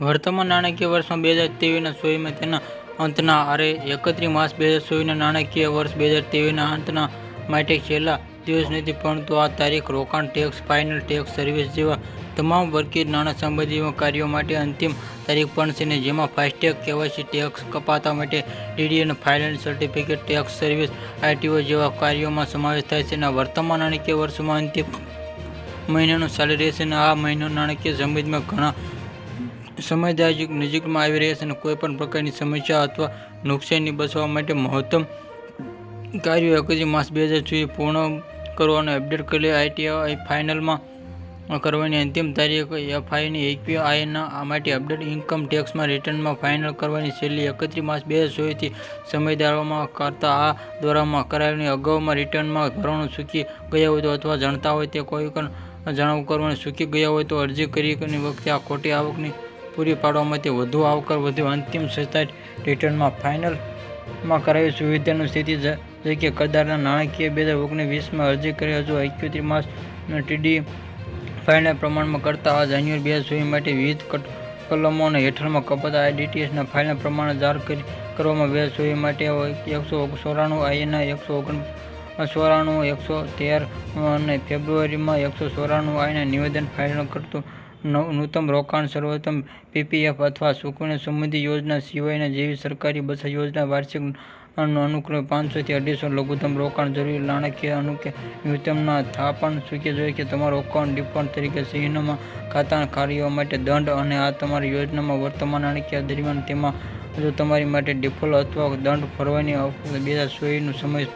વર્તમાન નાણાકીય વર્ષમાં બે હજાર ત્રેવીસના સોળમાં તેના અંતના આરે એકત્રીસ માર્ચ બે હજાર ચોવીસના નાણાકીય વર્ષ બે હજાર ત્રેવીસના અંતના માટે છેલ્લા દિવસ નથી, પરંતુ આ તારીખ રોકાણ ટેક્સ, ફાઇનલ ટેક્સ સર્વિસ જેવા તમામ વર્ગીય નાણાં સંબંધી કાર્યો માટે અંતિમ તારીખ પણ છે ને, જેમાં ફાસ્ટેગ, કેવાયસી ટેક્સ કપાતા માટે ડીડી અને final certificate tax service ITO જેવા કાર્યોમાં સમાવેશ થાય છે અને વર્તમાન નાણાકીય વર્ષમાં અંતિમ મહિનાનું ચાલી રહેશે અને આ મહિનો નાણાકીય સંબંધમાં ઘણા સમયદાયક નજીકમાં આવી રહ્યા છે અને કોઈ પણ પ્રકારની સમસ્યા અથવા નુકસાનની બચવા માટે મહત્તમ કાર્યો એકત્રીસ માર્ચ બે હજાર ચોવીસ પૂર્ણ કરવાનો અપડેટ કરી આઈટીઆઈ ફાઇનલમાં કરવાની અંતિમ તારીખ એફઆઈની એક્યુઆઈના માટે અપડેટ ઇન્કમ ટેક્સમાં રિટર્નમાં ફાઇનલ કરવાની છેલ્લી એકત્રીસ માર્ચ બે હજાર ચોવીસથી સમયગાળામાં કરતા આ દોરામાં કરાયેલી અગાઉમાં રિટર્નમાં ભરવાનું ચૂકી ગયા હોય તો અથવા જાણતા હોય તે કોઈ પણ જણાવ કરવાનું ચૂકી ગયા હોય તો અરજી કરી વખતે આ ખોટી આવકની પૂરી પાડવા માટે વધુ આવકાર, વધુ અંતિમ સત્તાઈટ રિટર્નમાં ફાઇનલમાં કરાવી સુવિધાની સ્થિતિ તરીકે કદારના નાણાકીય બે હજાર ઓગણીસમાં અરજી કરી હજુ એક્યુત્રીસ માર્ચ ટીડી ફાઇનલ પ્રમાણમાં કરતા આ જાન્યુઆરી બે હજાર ચોવીસ માટે વિવિધ કલમોને હેઠળમાં કપાતા આઈડીટીએસના ફાઇનલ પ્રમાણે જાહેર કરી કરવામાં બે હજાર ચોવીસ માટે એકસો ચોરાણું આઈએના એકસો ઓગણ ચોરાણું, એકસો તેર અને ફેબ્રુઆરીમાં એકસો ચોરાણું આઈના નિવેદન ફાઇનલ કરતું નૂતન રોકાણ, સર્વોત્તમ પીપીએફ અથવા સુકવણી સંબંધી યોજના સિવાયના જેવી સરકારી બચત યોજના વાર્ષિક અનુક્રમે પાંચસોથી અઢીસો લઘુત્તમ રોકાણ જરૂરી નાણાકીય અનુકે ન્યૂનતમના થાપણ ચૂકી જોઈએ કે તમારું અકાઉન્ટ ડિફોલ્ટ તરીકે ચિહ્નમાં ખાતાના કાર્યો માટે દંડ અને આ તમારી યોજનામાં વર્તમાન નાણાકીય દરમિયાન તેમાં જો તમારી માટે ડિફોલ્ટ અથવા દંડ ભરવાની બે હજાર ચોવીસનો સમય